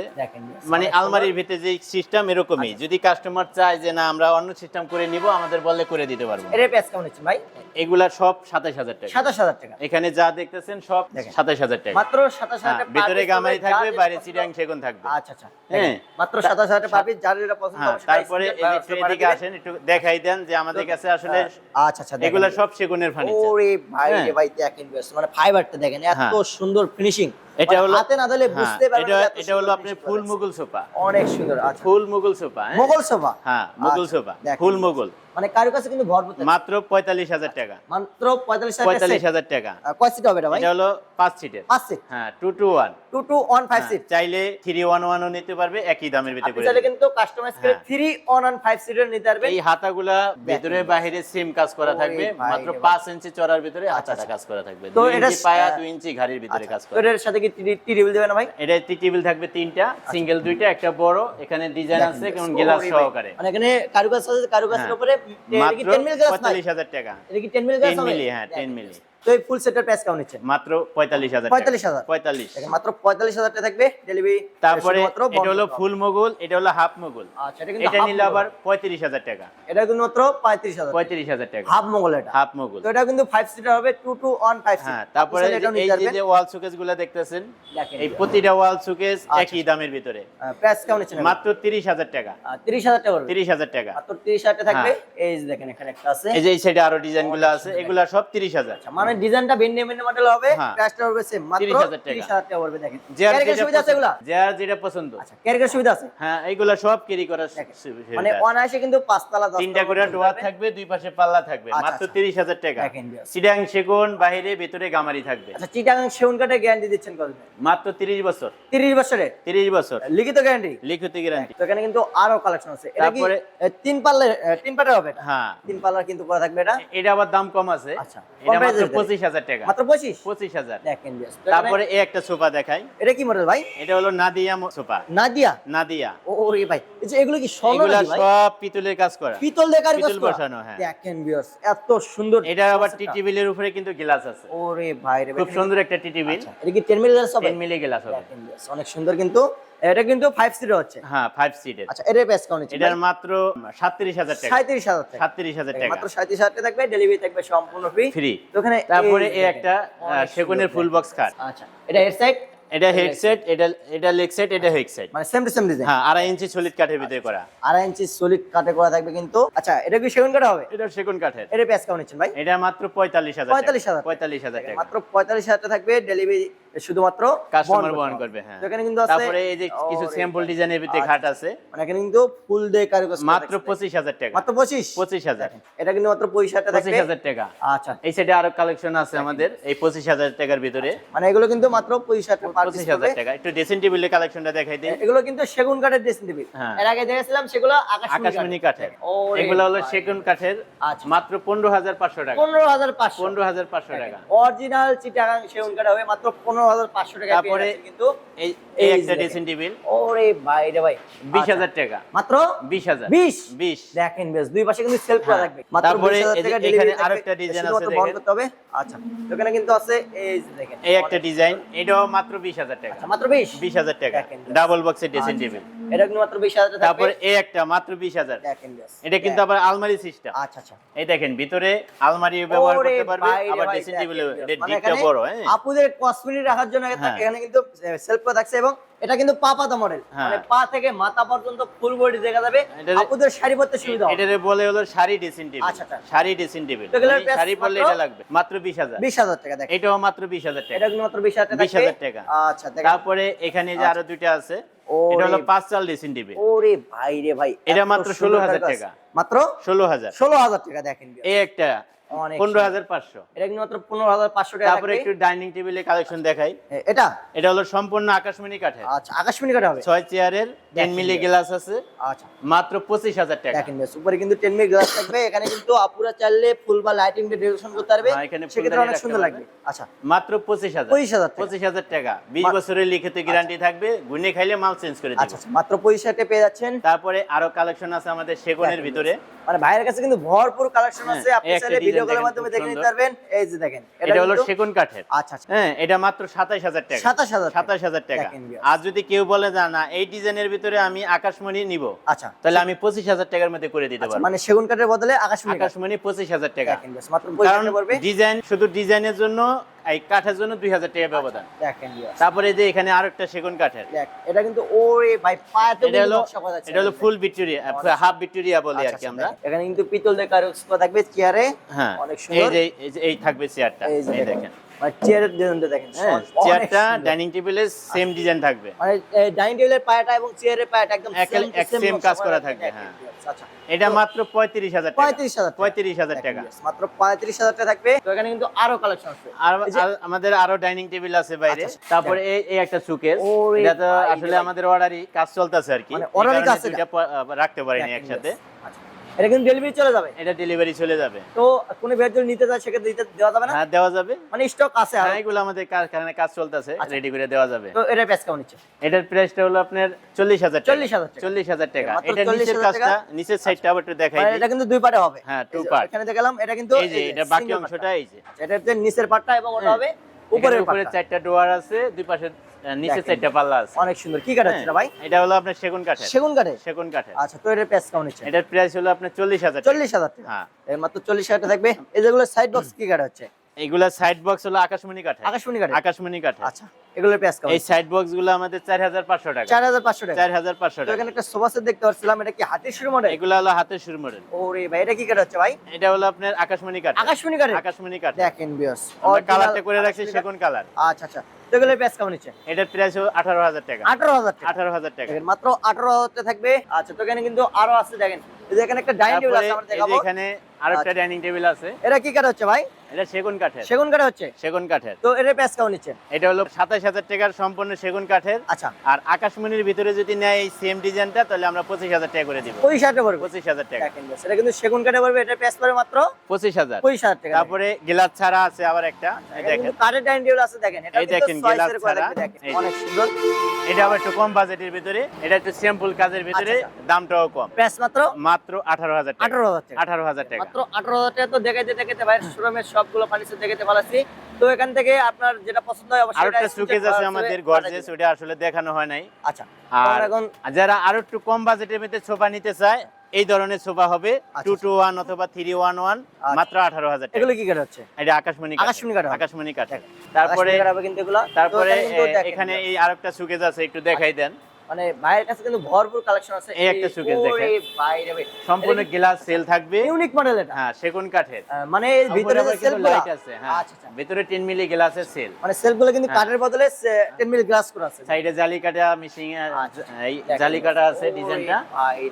মানে আলমারির ভিতরে যে সিস্টেম এরকমই। আচ্ছা। যদি কাস্টমার চায় যে না আমরা অন্য সিস্টেম করে নিব আমাদের বললে করে দিতে পারব। এটার প্রাইস কেমন হচ্ছে ভাই? এগুলা সব সাতাশ হাজার টাকা। সাতাশ হাজার টাকা। এখানে যা দেখতেছেন সব দেখেন। সাতাশ হাজার টাকা। মাত্র সাতাশ হাজার হ্যাঁ, টাকা ভিতরে গামারি থাকবে বাইরে পছন্দ- সেগুন থাকবে। আচ্ছা আচ্ছা। হ্যাঁ। মাত্র সাতাশ হাজার টাকা পার piece, যার যেটা পছন্দ হ্যাঁ হবে তারপরে এদিকে আসেন একটু দেখাই দেন যে আমাদের কাছে আসলে আচ্ছা আচ্ছা এগুলা সব সেগুনের ফার্নিচার ওরে ভাই রে হ্যাঁ। ভাই দেখেন মানে ফাইবারটা দেখেন এত হ্যাঁ। সুন্দর ফিনিশিং এটা হলো হাতে না দিলে হ্যাঁ, বুঝতে পারবেন এটা এটা হলো আপনি আপনার ফুল মুগল মুঘল সোফা। অনেক সুন্দর আচ্ছা। ফুল মুঘল সোফা হ্যাঁ? মোগল সোফা? হ্যাঁ মুঘল আচ্ছা, সোফা। ফুল মুঘল। মানে কারও কাছে কিন্তু ভরপুর মাত্র পঁয়তাল্লিশ হাজার টাকা। মাত্র পঁয়তাল্লিশ হাজার পঁয়তাল্লিশ হাজার টাকা। কয় সিট হবে এটা ভাই? এটা হলো পাঁচ সিটের পাঁচ সিট হ্যাঁ two two one two two one five seat চাইলে থ্রি ওয়ান ওয়ানও নিতে পারবে একই দামের ভিতরে চাইলে কিন্তু কাস্টমাইজ করে। থ্রি ওয়ান ওয়ান ফাইভ সিটের নিতে পারবেন। এই হাতাগুলা ভিতরে বাহিরে সেম কাজ করা থাকবে মাত্র পাঁচ ইঞ্চি চড়ার ভিতরে হাতাটা আচ্ছা। কাজ করা থাকবে। তো এটা পায়া দুই ইঞ্চি ঘাড়ির ভিতরে কাজ করা এটার সাথে কি টি টেবিল দেবে না ভাই? এটা টি টেবিল থাকবে তিনটা সিঙ্গেল দুইটা একটা বড় এখানে ডিজাইন আছে কেমন গ্লাস সহকারে। মানে এখানে কারুকাজ আছে কারুকাজের হ্যাঁ। উপরে মাত্র 10 মিলি গ্লাস নাই। পঁয়তাল্লিশ হাজার টাকা। এটা কি 10 মিলি গ্লাস টেন হবে। মিলি হ্যাঁ টেন মিলি তো এই ফুল সেটের প্রাইস কেমন নিচ্ছেন মাত্র পঁয়তাল্লিশ হাজার 45,000 পঁয়তাল্লিশ দেখেন মাত্র পঁয়তাল্লিশ হাজার টাকা থাকবে ডেলিভারি তারপরে এটা হলো ফুল মোগল এটা হলো হাফ মোগল আচ্ছা এটা কিন্তু এটা নিলে আবার পঁয়ত্রিশ হাজার টাকা। এটা কিন্তু মাত্র পঁয়ত্রিশ হাজার পঁয়ত্রিশ হাজার টাকা। হাফ মঙ্গল এটা। হাফ মোগল তো এটা কিন্তু ফাইভ সিটার হবে টু টু ওয়ান ফাইভ হ্যাঁ তারপরে এই যে ওয়াল সুকেসগুলা দেখতেছেন এই প্রতিটা ওয়াল সুকেস আচ্ছা। একই দামের ভিতরে। প্রাইস কেমন নিচ্ছেন মাত্র তিরিশ হাজার টাকা। তিরিশ হাজার টাকা পড়বে তিরিশ হাজার টাকা। মাত্র তিরিশ হাজার টাকা থাকবে। হ্যাঁ। এই যে দেখেন এখানে একটা আছে। এই যে এই সাইডে আরও ডিজাইনগুলো আছে এগুলা সব তিরিশ হাজার। আচ্ছা, মানে মানে ডিজাইনটা ভিন্ন ভিন্ন মডেল হবে হ্যাঁ। প্রাইসটা হবে সেম মাত্র 30,000 টাকা। পড়বে দেখেন। সুবিধা আছে এগুলা? যার যেটা পছন্দ। আচ্ছা সুবিধা আছে? হ্যাঁ এইগুলা সব ক্যারি করার মানে অনায়াসে কিন্তু পাঁচতলা দশতলা তিনটা করে ডোয়ার থাকবে দুই পাশে পাল্লা থাকবে আচ্ছা, মাত্র আচ্ছা। তিরিশ হাজার টাকা। সেগুন বাইরে ভেতরে গামারি থাকবে। আচ্ছা চিটাগাং সেগুন গ্যারান্টি দিচ্ছেন কত? মাত্র তিরিশ বছর। 30 বছরে? তিরিশ বছর। লিখিত গ্যারান্টি লিখিত গ্যারান্টি তো এখানে কিন্তু আরও কালেকশন আছে। এটা কি তারপরে- তিন পাল্লা তিন পাল্লা হবে হ্যাঁ। তিন পাল্লা কিন্তু করা থাকবে এটা? এটা আবার দাম কম আছে। আচ্ছা। পঁচিশ হাজার টাকা। মাত্র 25 পঁচিশ হাজার। দেখেন তারপরে এই একটা সোফা দেখাই। এটা কি মডেল ভাই? এটা হলো নাদিয়া সোফা। নাদিয়া? নাদিয়া। ওরে ভাই এই যে এগুলো কি স্বর্ণ সব পিতলের কাজ করা। পিতল দিয়ে পিতল বসানো, হ্যাঁ। দেখেন বিয়াস এত সুন্দর এটা আবার টি। টেবিলের উপরে কিন্তু গ্লাস আছে। ওরে ভাই রে খুব সুন্দর একটা টি টেবিল আচ্ছা, এটা কি 10 মিলি গ্লাস হবে? টেন মিলি গ্লাস হবে। অনেক সুন্দর কিন্তু এটা কিন্তু 5 সিটার হচ্ছে। হ্যাঁ ফাইভ সিটের আচ্ছা এটার প্রাইস কেমন হচ্ছে এটার মাত্র সাতত্রিশ হাজার টাকা। 37000 টাকা। সাতত্রিশ হাজার টাকা। মাত্র 37000 টাকা থাকবে ডেলিভারি থাকবে সম্পূর্ণ ফ্রি ফ্রি ওখানে তারপরে এই একটা সেগুনের ফুল বক্স খাট আচ্ছা এটা হেড সাইড এটা হেডসেট এটা এটা লেগ সেট এটা হেড সেট মানে সেম টু সেম ডিজাইন হ্যাঁ আড়াই ইঞ্চি সলিড কাঠের ভিতরে করা। আড়াই ইঞ্চি সলিড কাটে করা থাকবে কিন্তু আচ্ছা এটা কি সেগুন কাটা হবে? এটা সেগুন কাঠের। এটার প্রাইস কেমন নিচ্ছেন ভাই। এটা মাত্র পঁয়তাল্লিশ হাজার 45,000 পঁয়তাল্লিশ হাজার মাত্র পঁয়তাল্লিশ হাজার থাকবে ডেলিভারি শুধুমাত্র কাস্টমার বহন করবে হ্যাঁ। এখানে কিন্তু আছে তারপরে এই যে কিছু স্যাম্পল ডিজাইনের ভিতরে আচ্ছা, খাট আছে। মানে এখানে কিন্তু ফুল ডে মাত্র পঁচিশ হাজার টাকা। মাত্র পঁচিশ? পঁচিশ হাজার। এটা কিন্তু মাত্র টাকা পঁচিশ থাকবে হাজার টাকা। আচ্ছা। এই সাইডে আরও কালেকশন আছে আমাদের এই পঁচিশ হাজার টাকার ভিতরে। মানে এগুলো কিন্তু মাত্র পঁচিশ হাজার টাকা একটু ড্রেসিং টেবিলের কালেকশনটা দেখাই দিই। এগুলো কিন্তু সেগুন কাঠের ড্রেসিং টেবিল হ্যাঁ। এর আগে দেখেছিলাম সেগুলো আকাশমণি কাঠের। এগুলো হলো সেগুন কাঠের আচ্ছা। মাত্র পনেরো হাজার পাঁচশো টাকা। পনেরো হাজার পাঁচশো। পনেরো হাজার পাঁচশো টাকা। অরিজিনাল চিটাগাং সেগুন কাঠ হবে মাত্র পনেরো হাজার পাঁচশো টাকা তারপরে কিন্তু এই এই এই একটা ড্রেসিং টেবিল ওরে ভাই রে ভাই। আচ্ছা। টাকা। মাত্র? বিশ দেখেন দুই পাশে কিন্তু সেলফ করা হ্যাঁ। থাকবে। মাত্র 20,000 টাকা এখানে আরেকটা design আছে দেখেন। করতে হবে। আচ্ছা এখানে কিন্তু আছে এই দেখেন। এই একটা ডিজাইন এটাও মাত্র বিশ হাজার টাকা। মাত্র বিশ? বিশ হাজার টাকা। ডাবল বক্সের ড্রেসিং। টেবিল এটা কিন্তু মাত্র বিশ হাজার টাকা। তারপরে এই একটা মাত্র বিশ হাজার। দেখেন বেশ এটা কিন্তু আবার আলমারি সিস্টেম আচ্ছা আচ্ছা। এই দেখেন ভিতরে আলমারি ব্যবহার করতে পারবে আবার ড্রেসিং টেবিল এটা মানে ডিপটা বড় হ্যাঁ। আপুদের কসমেটিক রাখার জন্য হ্যাঁ। এখানে কিন্তু সেলফ থাকছে এবং এটা কিন্তু পা পাতা মডেল হ্যাঁ। মানে পা থেকে মাথা পর্যন্ত ফুল বডি দেখা যাবে। আপুদের শাড়ি পরতে সুবিধা হবে। এটারে বলে হলো শাড়ি ড্রেসিং টেবিল আচ্ছা, আচ্ছা। শাড়ি ড্রেসিং টেবিল মানে শাড়ি পরলে এটা লাগবে। মাত্র বিশ হাজার। বিশ হাজার টাকা দেখেন। এটাও মাত্র বিশ হাজার এটা মাত্র বিশ হাজার টাকা 20,000 টাকা। আচ্ছা দেখেন। তারপরে এখানে যে আরও দুইটা আছে এটা হলো পাঁচ চাল ড্রেসিং টেবিল ওরে ভাই রে ভাই এটা মাত্র সুন্দর 16,000 টাকা। মাত্র ষোলো হাজার। ষোলো হাজার টাকা দেখেন। এই একটা পনেরো হাজার পাঁচশো। এটা কিন্তু মাত্র পনেরো হাজার পাঁচশো টাকা তারপরে একটু ডাইনিং টেবিলের কালেকশন দেখাই। এটা? এটা হলো সম্পূর্ণ আকাশমণি কাঠের। আচ্ছা আকাশমণি কাটা হবে? ছয় চেয়ারের টেন মিলি গ্লাস আছে। আচ্ছা। মাত্র পঁচিশ হাজার টাকা। দেখেন উপরে কিন্তু টেন মিনিট গ্লাস থাকবে। এখানে কিন্তু আপুরা চাইলে ফুল বা লাইটিং দিয়ে ডেকোরেশন করতে পারবে। হ্যাঁ, এখানে সেক্ষেত্রে অনেক সুন্দর লাগবে। আচ্ছা। মাত্র পঁচিশ হাজার। পঁচিশ হাজার পঁচিশ হাজার টাকা। বিশ বছরের লিখিত গ্যারান্টি থাকবে। গুনে খাইলে মাল চেঞ্জ করে আচ্ছা আচ্ছা মাত্র পঁচিশ হাজার পেয়ে যাচ্ছেন। তারপরে আরও কালেকশন আছে আমাদের সেগুনের ভিতরে। মানে ভাইয়ের কাছে কিন্তু ভরপুর কালেকশন হ্যাঁ, আছে। আপনি চাইলে ভিডিও কলের মাধ্যমে দেখে নিতে পারবেন। এই যে দেখেন এটা হলো সেগুন কাঠের। আচ্ছা আচ্ছা। হ্যাঁ এটা মাত্র টাকা। আর যদি কেউ বলে না এই ডিজাইনের ভিতরে আমি আকাশমণি নিব আচ্ছা। তাহলে আমি পঁচিশ হাজার টাকার মধ্যে করে দিতে আচ্ছা, পারব। মানে সেগুন কাঠের বদলে আকাশমণি আকাশমণি পঁচিশ হাজার টাকা। কারণ ডিজাইন শুধু ডিজাইনের জন্য এই কাঠের জন্য দুই হাজার টাকা ব্যবধান। দেখেন তারপরে যে এখানে আরেকটা সেগুন কাঠের। দেখ এটা কিন্তু ওরে ভাই পায়াতে এটা হলো এটা হলো ফুল ভিক্টোরিয়া হাফ ভিক্টোরিয়া বলি আর আচ্ছা, কি আচ্ছা, আমরা এখানে কিন্তু পিতল দিয়ে কারুকাজ করা থাকবে চেয়ারে হ্যাঁ অনেক সুন্দর। এই যে এই থাকবে চেয়ারটা এই দেখেন। দেখেন মানে চেয়ারের ডিজাইনটা দেখেন হ্যাঁ চেয়ারটা ডাইনিং টেবিলের সেম ডিজাইন থাকবে। মানে ডাইনিং টেবিলের পায়াটা এবং চেয়ারের পায়াটা একদম এক- same to এক same same নকশা কাজ করা থাকবে, হ্যাঁ। আচ্ছা। এটা মাত্র টাকা। মাত্র থাকবে। তো এখানে কিন্তু আরও কালেকশন আছে। আমাদের আরও ডাইনিং টেবিল আছে বাইরে। আচ্ছা, আচ্ছা। তারপরে এই এই একটা সুকেস এটা তো আসলে। আমাদের অর্ডারই কাজ চলতেছে আর কি। মানে কাজ রাখতে পারিনি একসাথে। এটা কিন্তু ডেলিভারি চলে যাবে। এটা ডেলিভারি চলে যাবে। তো কোনো যদি নিতে চায় সেক্ষেত্রে দিতে দেওয়া যাবে না? হ্যাঁ দেওয়া যাবে। মানে স্টক আছে হ্যাঁ এগুলো আমাদের কাজ- কাজ চলতেছে আচ্ছা। রেডি করে দেওয়া যাবে। তো এটা প্রাইস কেমন নিচ্ছে? এটার প্রাইসটা হলো আপনার চল্লিশ হাজার 40,000 টাকা। চল্লিশ হাজার টাকা। এটা নিচের কাজটা? নিচের সাইডটা আবার একটু দেখাই মানে দিই। এটা কিন্তু দুই পার্টে হবে। হ্যাঁ, যে part। এখানে দেখালাম এটা কিন্তু এই যে এটা বাকি অংশটা এই যে। টা। এটা নিচের পার্টটা এবং ওটা হ্যাঁ। হবে উপরে উপরের উপরে চারটা ডোয়ার আছে দুই পাশে নিচে। চারটা পাল্লা আছে। অনেক সুন্দর। কি কাঠ হচ্ছে হ্যাঁ, ভাই? এটা হলো আপনার সেগুন কাঠ সেগুন কাঠে সেগুন কাঠে আচ্ছা তো এটার প্রাইস কেমন নিচ্ছে এটার প্রাইস হলো আপনার চল্লিশ হাজার চল্লিশ হাজার টাকা। হ্যাঁ। এর মাত্র চল্লিশ হাজার টাকা থাকবে। এই যেগুলো সাইড বক্স কি কাঠ হচ্ছে এগুলা সাইড বক্স হলো আকাশমণি কাঠে আকাশমণি কাঠে আকাশমণি কাঠে আচ্ছা এগুলোর প্রাইস কেমন? এই সাইড বক্সগুলো আমাদের চার হাজার পাঁচশো টাকা। চার হাজার পাঁচশো টাকা। চার হাজার পাঁচশো তো টাকা। এখানে একটা সোফা সেট দেখতে পাচ্ছিলাম এটা কি হাতির শুরু মডেল এগুলো হলো হাতের শুরু মডেল ওরে ভাই এটা কি কাঠ হচ্ছে ভাই? এটা হলো আপনার আকাশমণি কাঠ আকাশমণি কাঠে আকাশমণি কাঠ দেখেন বিয়স আমরা কালারটা করে রাখছি সেগুন কালার আচ্ছা আচ্ছা। তো এগুলোর প্রাইস কেমন নিচ্ছে এটার প্রাইস হলো আঠারো হাজার টাকা। আঠারো হাজার টাকা। আঠারো হাজার টাকা। দেখেন মাত্র আঠারো হাজার থাকবে। আচ্ছা তো এখানে কিন্তু আরও আছে দেখেন। এই যে এখানে একটা ডাইনিং টেবিল আছে আমরা দেখাবো। এখানে আরেকটা আচ্ছা। ডাইনিং টেবিল আছে। এটা কি কাঠ হচ্ছে ভাই? এটা সেগুন কাঠের। সেগুন কাঠে হচ্ছে? সেগুন কাঠের। তো এর কেমন এটা হলো সাতাশ হাজার টাকার সম্পূর্ণ সেগুন কাঠের। আচ্ছা। আর আকাশমণির ভিতরে যদি নেয় এই সেম ডিজাইনটা তাহলে আমরা পঁচিশ হাজার টাকা করে দিব। পঁচিশ হাজার পড়বে পঁচিশ হাজার টাকা। এটা কিন্তু সেগুন কাঠে পড়বে এটা পড়বে মাত্র পঁচিশ হাজার। পঁচিশ হাজার টাকা। তারপরে গ্লাস ছাড়া আছে আবার একটা। এই দেখেন। কাঠের ডাইনিং টেবিল আছে দেখেন। এই দেখেন, গ্লাস ছাড়া। অনেক সুন্দর। এটা আবার একটু কম বাজেটের ভিতরে। এটা একটু কাজের ভিতরে আচ্ছা, দামটাও কম। প্রাইস মাত্র মাত্র আঠারো হাজার টাকা। আঠারো হাজার টাকা। আঠারো হাজার টাকা। মাত্র আঠারো হাজার টাকা তো দেখাইতে দেখাইতে ভাই শোরুমের সবগুলো ফার্নিচার দেখাইতে পারছি তো এখান থেকে আপনার যেটা পছন্দ হয় অবশ্যই আর এটা একটা সুকেজ আছে আমাদের আছে, গর্জেস ওটা আসলে দেখানো হয় নাই আচ্ছা আর এখন যারা আরও একটু কম বাজেটের মধ্যে সোফা নিতে চায় এই ধরনের সোফা হবে আচ্ছা, টু টু ওয়ান অথবা থ্রি ওয়ান ওয়ান আচ্ছা। মাত্র আঠারো হাজার এগুলো কি কাঠ হচ্ছে এটা আকাশমণি। আকাশমণি কাঠের। আকাশমণি দেখেন। তারপরে কাশ্মীরি কিন্তু এগুলো তারপরে এখানে। এই আরেকটা সুকেজ আছে একটু দেখাই দেন মানে ভাইয়ের কাছে কিন্তু ভরপুর কালেকশন আছে। এই একটা দেখেন। বাইরে সম্পূর্ণ গ্লাস সেল থাকবে। ইউনিক মডেল এটা? হ্যাঁ সেগুন কাঠের। মানে ভিতরে যে সেলফ লাইট আছে হ্যাঁ। আচ্ছা আচ্ছা। ভিতরে 10 মিলি গ্লাসের সেল মানে কিন্তু হ্যাঁ। কাঠের বদলে 10 মিলি গ্লাস করা আছে। সাইডে জালি কাটা মিশিং আচ্ছা। এই জালি কাটা আছে ডিজাইনটা।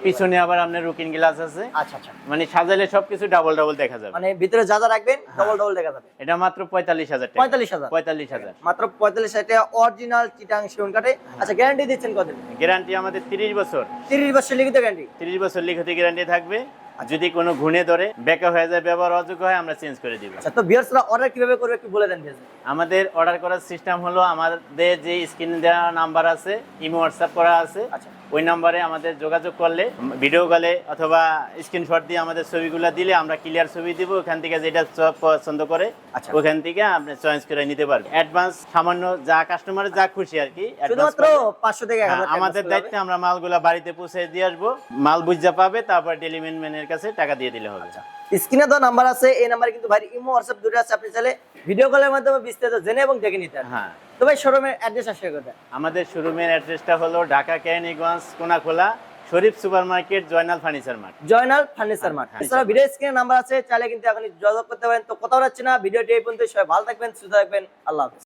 পিছনে আবার আপনার রুকিং গ্লাস আছে। আচ্ছা আচ্ছা। মানে সাজালে সবকিছু ডাবল ডাবল দেখা যাবে। মানে ভিতরে যা যা রাখবেন ডাবল ডবল ডবল দেখা যাবে। এটা মাত্র পঁয়তাল্লিশ হাজার টাকা। পঁয়তাল্লিশ হাজার। পঁয়তাল্লিশ হাজার। মাত্র পঁয়তাল্লিশ হাজার টাকা অরিজিনাল চিটাং সেগুন কাঠে। হ্যাঁ। আচ্ছা গ্যারান্টি দিচ্ছেন কতদিন গ্যারান্টি আমাদের তিরিশ বছর। তিরিশ বছর লিখিত গ্যারান্টি তিরিশ বছর লিখিত গ্যারান্টি থাকবে। যদি কোনো ঘুণে ধরে বেকা হয়ে যায় ব্যবহার অযোগ্য হয় আমরা চেঞ্জ করে দিব। আচ্ছা তো বিয়ার্সরা অর্ডার কীভাবে করবে একটু বলে দেন আমাদের অর্ডার করার সিস্টেম হলো আমাদের যে স্ক্রিনে দেওয়া নাম্বার আছে ইমো হোয়াটসঅ্যাপ করা আছে আচ্ছা। ওই নাম্বারে আমাদের যোগাযোগ করলে ভিডিও কলে অথবা স্ক্রিনশট দিয়ে আমাদের ছবিগুলো দিলে আমরা ক্লিয়ার ছবি দিব ওখান থেকে যেটা সব পছন্দ করে আচ্ছা। ওখান থেকে আপনি চয়েস করে নিতে পারবেন অ্যাডভান্স সামান্য যা কাস্টমার যা খুশি আর কি শুধুমাত্র করলে- পাঁচশো থেকে এক হ্যাঁ, আমাদের দায়িত্বে আমরা মালগুলা বাড়িতে পৌঁছে দিয়ে আসব মাল বুঝা পাবে তারপর ডেলিভারি ম্যানের কাছে টাকা দিয়ে দিলে হবে। হবে। স্ক্রিনে তো নাম্বার আছে এই নাম্বারে কিন্তু ভাই ইমো হোয়াটসঅ্যাপ দুটো আছে আপনি চাইলে ভিডিও কলের মাধ্যমে বিস্তারিত জেনে এবং দেখে নিতে হ্যাঁ। তো ভাই শোরুমের অ্যাড্রেস আসে কোথায়? আমাদের শোরুমের অ্যাড্রেসটা হলো Dhaka Keraniganj Konakhola Sharif super market Joynal furniture mart. Joynal furniture mart. এছাড়া ভিডিও স্ক্রিনে নাম্বার আছে চাইলে কিন্তু এখন যোগাযোগ করতে পারেন। তো কোথাও যাচ্ছে না ভিডিওটি এই পর্যন্ত সবাই ভালো থাকবেন সুস্থ থাকবেন। আল্লাহ হাফেজ।